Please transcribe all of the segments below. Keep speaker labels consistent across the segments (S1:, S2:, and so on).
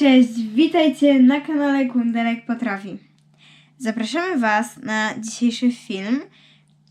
S1: Cześć, witajcie na kanale Kundelek Potrafi. Zapraszamy Was na dzisiejszy film,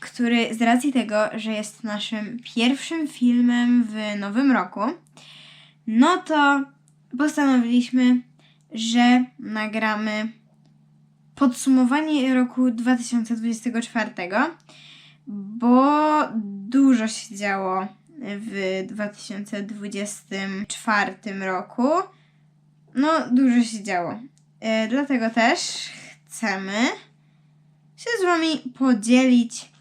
S1: który z racji tego, że jest naszym pierwszym filmem w nowym roku, no to postanowiliśmy, że nagramy podsumowanie roku 2024, bo dużo się działo w 2024 roku. No, dużo się działo. E, dlatego też chcemy się z Wami podzielić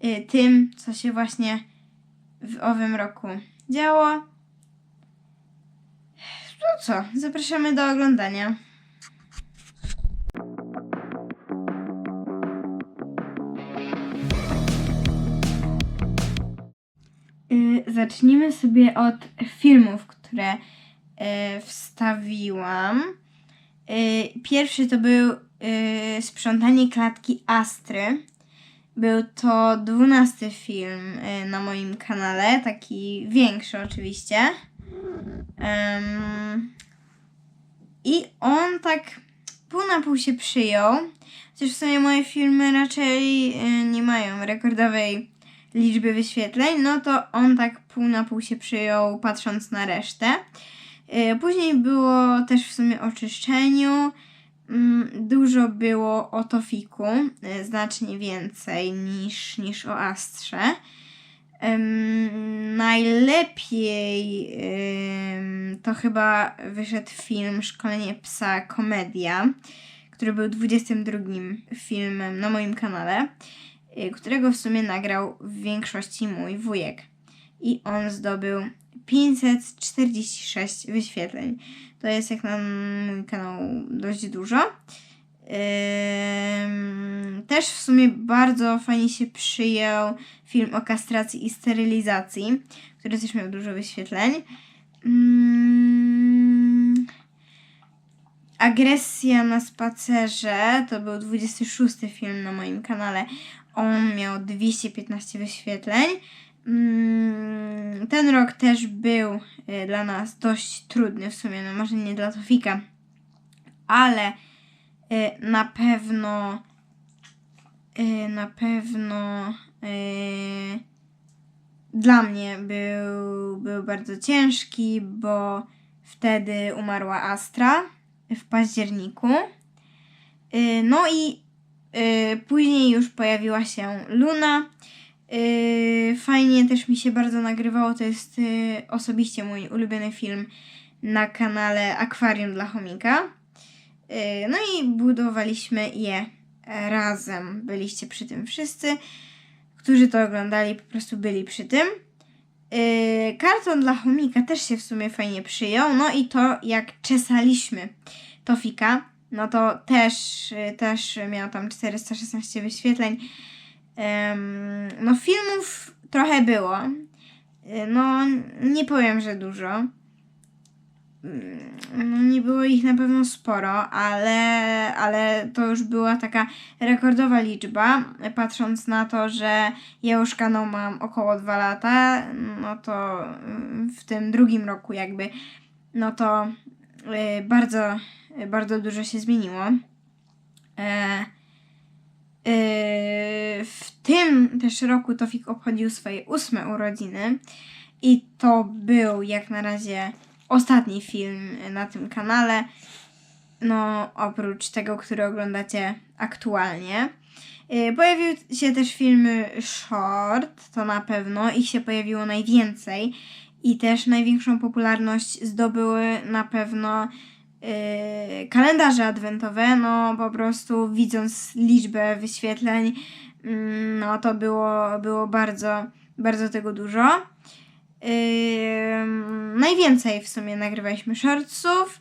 S1: e, tym, co się właśnie w owym roku działo. No co, zapraszamy do oglądania. Y, Zacznijmy sobie od filmów, które wstawiłam. Y, Pierwszy to był y, Sprzątanie klatki Astry. Był to dwunasty film na moim kanale, taki większy oczywiście. I on tak pół na pół się przyjął. Chociaż w sumie moje filmy raczej nie mają rekordowej liczby wyświetleń, no to on tak pół na pół się przyjął, patrząc na resztę. Y, Później było też w sumie o czyszczeniu. Mm, Dużo było o Tofiku, y, znacznie więcej niż, niż o Astrze. Najlepiej to chyba wyszedł film Szkolenie psa Komedia, który był 22 filmem na moim kanale, y, którego w sumie nagrał w większości mój wujek. I on zdobył 546 wyświetleń. To jest jak na mój kanał dość dużo. Też w sumie bardzo fajnie się przyjął film o kastracji i sterylizacji, który też miał dużo wyświetleń. Agresja na spacerze to był 26 film na moim kanale. On miał 215 wyświetleń. Ym, Ten rok też był y, dla nas dość trudny w sumie, no może nie dla Tofika, ale y, na pewno y, na pewno dla mnie był, był bardzo ciężki, bo wtedy umarła Astra w październiku. No i później już pojawiła się Luna. Y, Fajnie też mi się bardzo nagrywało. To jest y, osobiście mój ulubiony film na kanale Akwarium dla Chomika. Y, No i budowaliśmy je razem. Byliście przy tym wszyscy, którzy to oglądali, po prostu byli przy tym. Yy, karton dla chomika też się w sumie fajnie przyjął. No i to jak czesaliśmy Tofika, no to też, yy, też miał tam 416 wyświetleń. No filmów trochę było. Yy, no nie powiem, że dużo. Ym, No nie było ich na pewno sporo, ale, ale to już była taka rekordowa liczba, patrząc na to, że ja już kanał mam około 2 lata, no to mm, w tym drugim roku jakby, no to y, bardzo, bardzo dużo się zmieniło. E, w tym też roku Tofik obchodził swoje ósme urodziny i to był jak na razie ostatni film na tym kanale. No, oprócz tego, który oglądacie aktualnie. Y, Pojawił się też filmy short, to na pewno, ich się pojawiło najwięcej i też największą popularność zdobyły na pewno y, kalendarze adwentowe, no po prostu widząc liczbę wyświetleń, mm, no to było, było bardzo, bardzo tego dużo. Najwięcej w sumie nagrywaliśmy shortsów.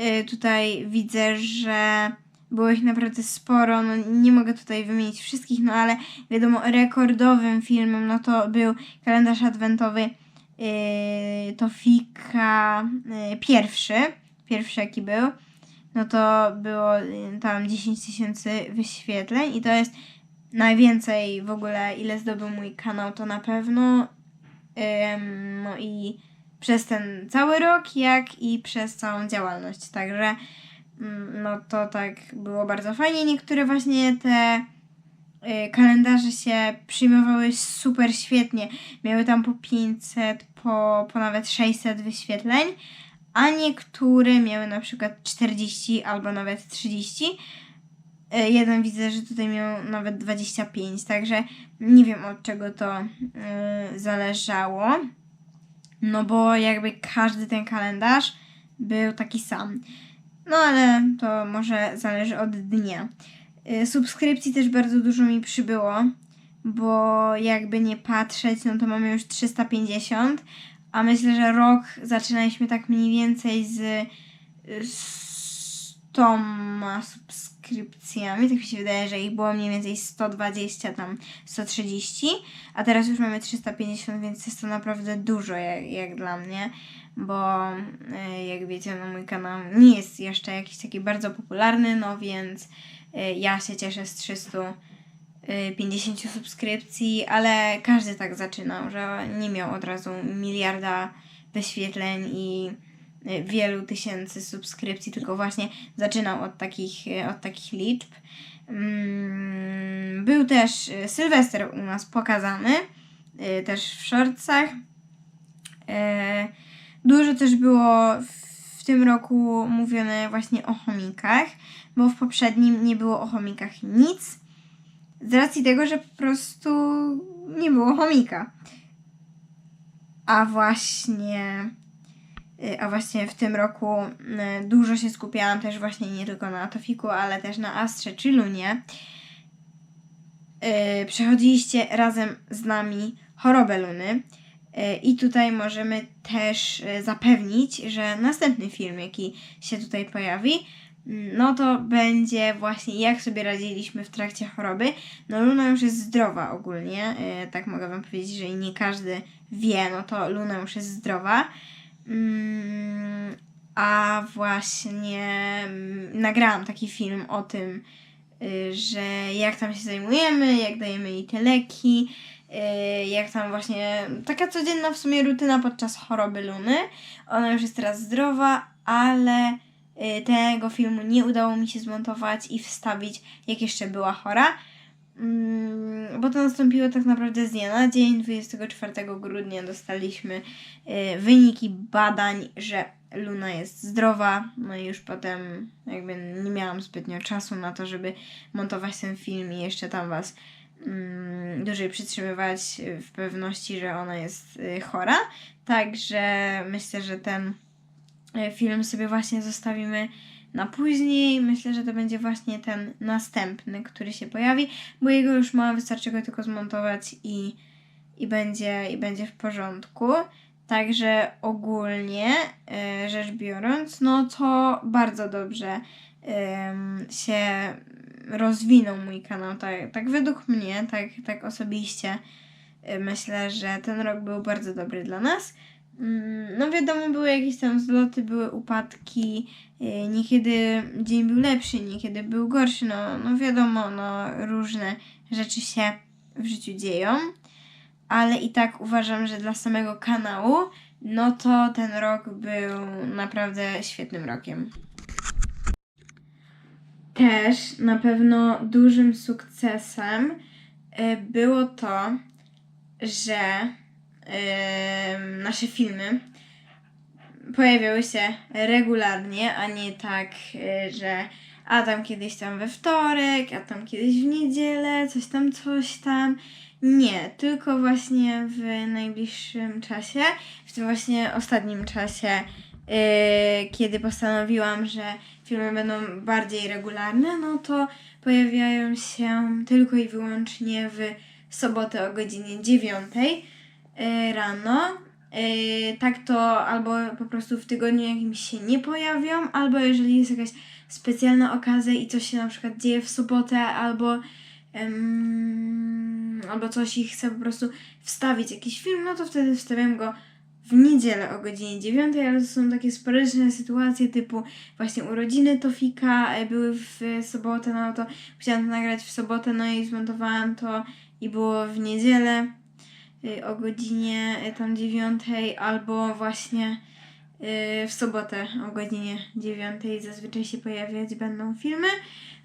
S1: Y, tutaj widzę, że było ich naprawdę sporo. No, nie mogę tutaj wymienić wszystkich, no ale wiadomo, rekordowym filmem no to był kalendarz adwentowy yy, Tofika yy, pierwszy. Pierwszy jaki był. No to było yy, tam 10 tysięcy wyświetleń i to jest najwięcej w ogóle, ile zdobył mój kanał, to na pewno. Ym, no i przez ten cały rok, jak i przez całą działalność. Także mm, no to tak było bardzo fajnie. Niektóre właśnie te y, kalendarze się przyjmowały super świetnie. Miały tam po 500, po, po nawet 600 wyświetleń, a niektóre miały na przykład 40 albo nawet 30. Y, Jeden widzę, że tutaj miał nawet 25, także nie wiem od czego to y, zależało. No bo jakby każdy ten kalendarz był taki sam. No ale to może zależy od dnia. Y, Subskrypcji też bardzo dużo mi przybyło, bo jakby nie patrzeć, no to mamy już 350, a myślę, że rok zaczynaliśmy tak mniej więcej z y, 100 subskrypcjami. Tak mi się wydaje, że ich było mniej więcej 120, tam 130, a teraz już mamy 350, więc jest to naprawdę dużo jak, jak dla mnie, bo y, jak wiecie, no mój kanał nie jest jeszcze jakiś taki bardzo popularny, no więc y, ja się cieszę z 350 subskrypcji, ale każdy tak zaczynał, że nie miał od razu miliarda wyświetleń i y, wielu tysięcy subskrypcji, tylko właśnie zaczynał od takich, y, od takich liczb. Mm, Był też y, Sylwester u nas pokazany, y, też w shortsach. Dużo też było w tym roku mówione właśnie o chomikach, bo w poprzednim nie było o chomikach nic. Z racji tego, że po prostu nie było chomika. A właśnie y, a właśnie w tym roku y, dużo się skupiałam też właśnie nie tylko na Tofiku, ale też na Astrze czy Lunie. Y, Przechodziliście razem z nami chorobę Luny. I tutaj możemy też zapewnić, że następny film, jaki się tutaj pojawi, no to będzie właśnie jak sobie radziliśmy w trakcie choroby. No Luna już jest zdrowa ogólnie, y, tak mogę wam powiedzieć, że nie każdy wie, no to Luna już jest zdrowa. Mm, A właśnie mm, nagrałam taki film o tym, y, że jak tam się zajmujemy, jak dajemy jej te leki, y, jak tam właśnie taka codzienna w sumie rutyna podczas choroby Luny. Ona już jest teraz zdrowa, ale tego filmu nie udało mi się zmontować i wstawić, jak jeszcze była chora. Mm, Bo to nastąpiło tak naprawdę z dnia na dzień. 24 grudnia dostaliśmy y, wyniki badań, że Luna jest zdrowa. No i już potem jakby nie miałam zbytnio czasu na to, żeby montować ten film i jeszcze tam was mm, dłużej przytrzymywać w pewności, że ona jest y, chora. Także myślę, że ten y, film sobie właśnie zostawimy na później. Myślę, że to będzie właśnie ten następny, który się pojawi, bo jego już ma, wystarczy go tylko zmontować i, i, będzie, i będzie w porządku. Także ogólnie e, rzecz biorąc, no to bardzo dobrze się rozwinął mój kanał. Tak, tak według mnie, tak, tak osobiście e, myślę, że ten rok był bardzo dobry dla nas. Mm, No wiadomo, były jakieś tam zloty, były upadki, yy, niekiedy dzień był lepszy, niekiedy był gorszy, no, no wiadomo, no różne rzeczy się w życiu dzieją, ale i tak uważam, że dla samego kanału, no to ten rok był naprawdę świetnym rokiem. Też na pewno dużym sukcesem y, było to, że nasze filmy pojawiały się regularnie, a nie tak, y, że a tam kiedyś tam we wtorek, a tam kiedyś w niedzielę, coś tam, coś tam. Nie, tylko właśnie w najbliższym czasie, w tym właśnie ostatnim czasie, y, kiedy postanowiłam, że filmy będą bardziej regularne, no to pojawiają się tylko i wyłącznie w sobotę o godzinie 9 y, rano. Y, tak to albo po prostu w tygodniu jakimś się nie pojawią, albo jeżeli jest jakaś specjalna okazja i coś się na przykład dzieje w sobotę, albo em, albo coś i chcę po prostu wstawić jakiś film, no to wtedy wstawiam go w niedzielę o godzinie 9, ale to są takie sporadiczne sytuacje typu właśnie urodziny Tofika e, były w sobotę, no to chciałam to nagrać w sobotę, no i zmontowałam to i było w niedzielę. Y, o godzinie y, tam dziewiątej albo właśnie y, w sobotę o godzinie dziewiątej zazwyczaj się pojawiać będą filmy.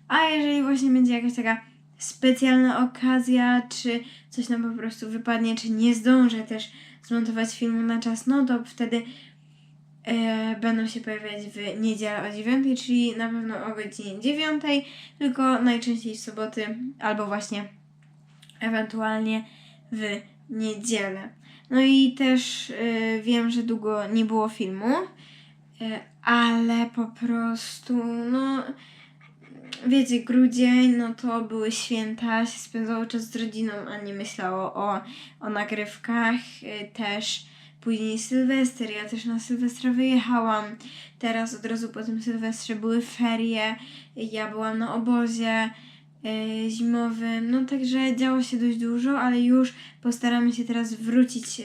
S1: A jeżeli właśnie będzie jakaś taka specjalna okazja, czy coś nam po prostu wypadnie, czy nie zdążę też zmontować filmu na czas, no to wtedy będą się pojawiać w niedzielę o 9, czyli na pewno o godzinie 9, tylko najczęściej w soboty albo właśnie ewentualnie w niedzielę. No i też e, wiem, że długo nie było filmu, e, ale po prostu, no wiecie, grudzień, no to były święta, się spędzało czas z rodziną, a nie myślało o, o nagrywkach. Y, Też później Sylwester, ja też na Sylwestra wyjechałam. Teraz od razu po tym Sylwestrze były ferie, ja byłam na obozie y, zimowym, no także działo się dość dużo, ale już postaramy się teraz wrócić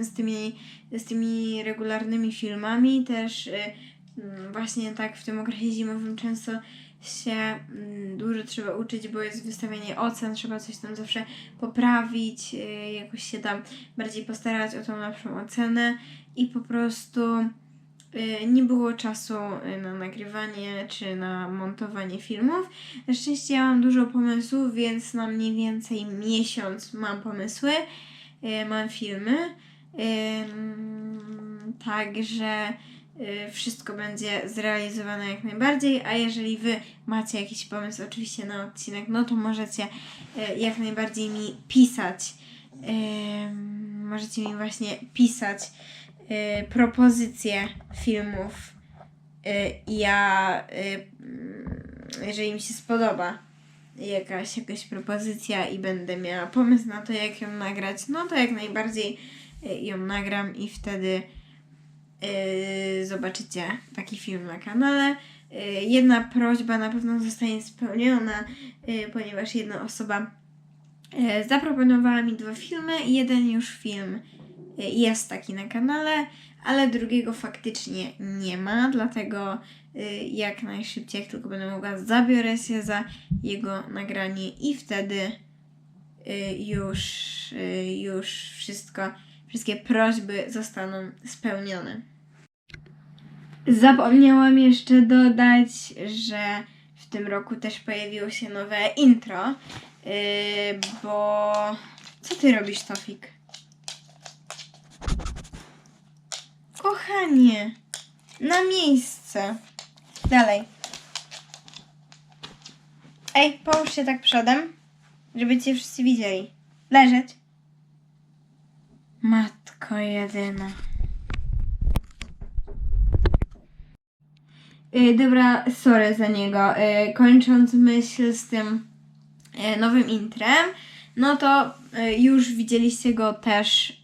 S1: z tymi, z tymi regularnymi filmami. Też y, mm, właśnie tak w tym okresie zimowym często się mm, dużo trzeba uczyć, bo jest wystawianie ocen, trzeba coś tam zawsze poprawić, y, jakoś się tam bardziej postarać o tą lepszą ocenę i po prostu nie było czasu y, na nagrywanie czy na montowanie filmów. Na szczęście ja mam dużo pomysłów, więc na mniej więcej miesiąc mam pomysły, y, mam filmy. Także wszystko będzie zrealizowane jak najbardziej, a jeżeli Wy macie jakiś pomysł oczywiście na odcinek, no to możecie jak najbardziej mi pisać. Możecie mi właśnie pisać y, propozycje filmów. Y, i Ja, y, jeżeli mi się spodoba jakaś, jakaś propozycja i będę miała pomysł na to, jak ją nagrać, no to jak najbardziej ją nagram i wtedy zobaczycie taki film na kanale. Jedna prośba na pewno zostanie spełniona, ponieważ jedna osoba zaproponowała mi dwa filmy. Jeden już film jest taki na kanale, ale drugiego faktycznie nie ma, dlatego y, jak najszybciej, jak tylko będę mogła, zabiorę się za jego nagranie i wtedy y, już, y, już wszystko, wszystkie prośby zostaną spełnione. Zapomniałam jeszcze dodać, że w tym roku też pojawiło się nowe intro, bo... Co ty robisz, Tofik? Kochanie, na miejsce. Dalej. Ej, połóż się tak przodem, żeby cię wszyscy widzieli. Leżeć. Matko jedyna. Y, dobra, sorry za niego. Y, kończąc myśl z tym y, nowym intrem, no to y, już widzieliście go też.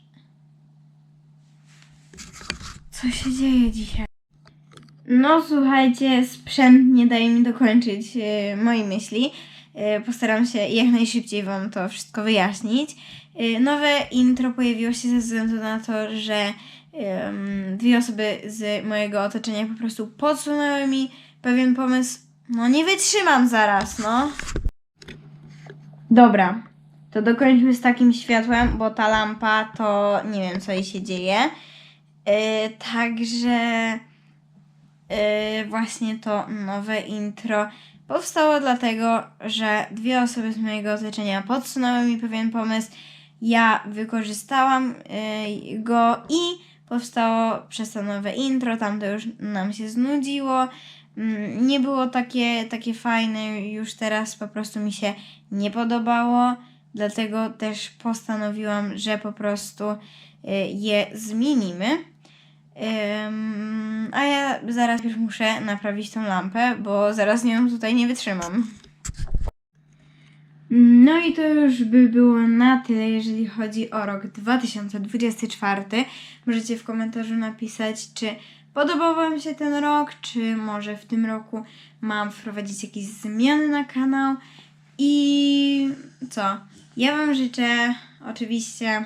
S1: Co się dzieje dzisiaj? No słuchajcie, sprzęt nie daje mi dokończyć y, mojej myśli. Y, postaram się jak najszybciej Wam to wszystko wyjaśnić. Y, nowe intro pojawiło się ze względu na to, że dwie osoby z mojego otoczenia po prostu podsunęły mi pewien pomysł. No nie wytrzymam zaraz, no. Dobra, to dokończmy z takim światłem, bo ta lampa to nie wiem co jej się dzieje. Yy, także yy, właśnie to nowe intro powstało dlatego, że dwie osoby z mojego otoczenia podsunęły mi pewien pomysł. Ja wykorzystałam yy, go i powstało przez to nowe intro. Tam to już nam się znudziło. Mm, Nie było takie, takie fajne, już teraz po prostu mi się nie podobało. Dlatego też postanowiłam, że po prostu je zmienimy. A ja zaraz już muszę naprawić tą lampę, bo zaraz nią tutaj nie wytrzymam. No i to już by było na tyle, jeżeli chodzi o rok 2024. Możecie w komentarzu napisać, czy podobał Wam się ten rok, czy może w tym roku mam wprowadzić jakieś zmiany na kanał. I co? Ja Wam życzę oczywiście y,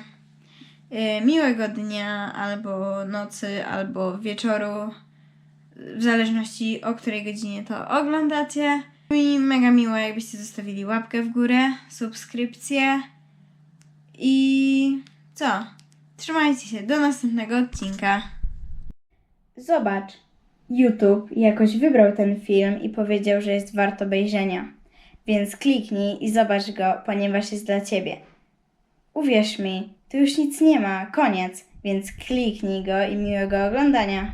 S1: miłego dnia, albo nocy, albo wieczoru, w zależności o której godzinie to oglądacie. Mi mega miło, jakbyście zostawili łapkę w górę, subskrypcję i Co? Trzymajcie się, do następnego odcinka. Zobacz, YouTube jakoś wybrał ten film i powiedział, że jest wart obejrzenia. Więc kliknij i zobacz go, ponieważ jest dla ciebie. Uwierz mi, tu już nic nie ma, koniec, więc kliknij go i miłego oglądania.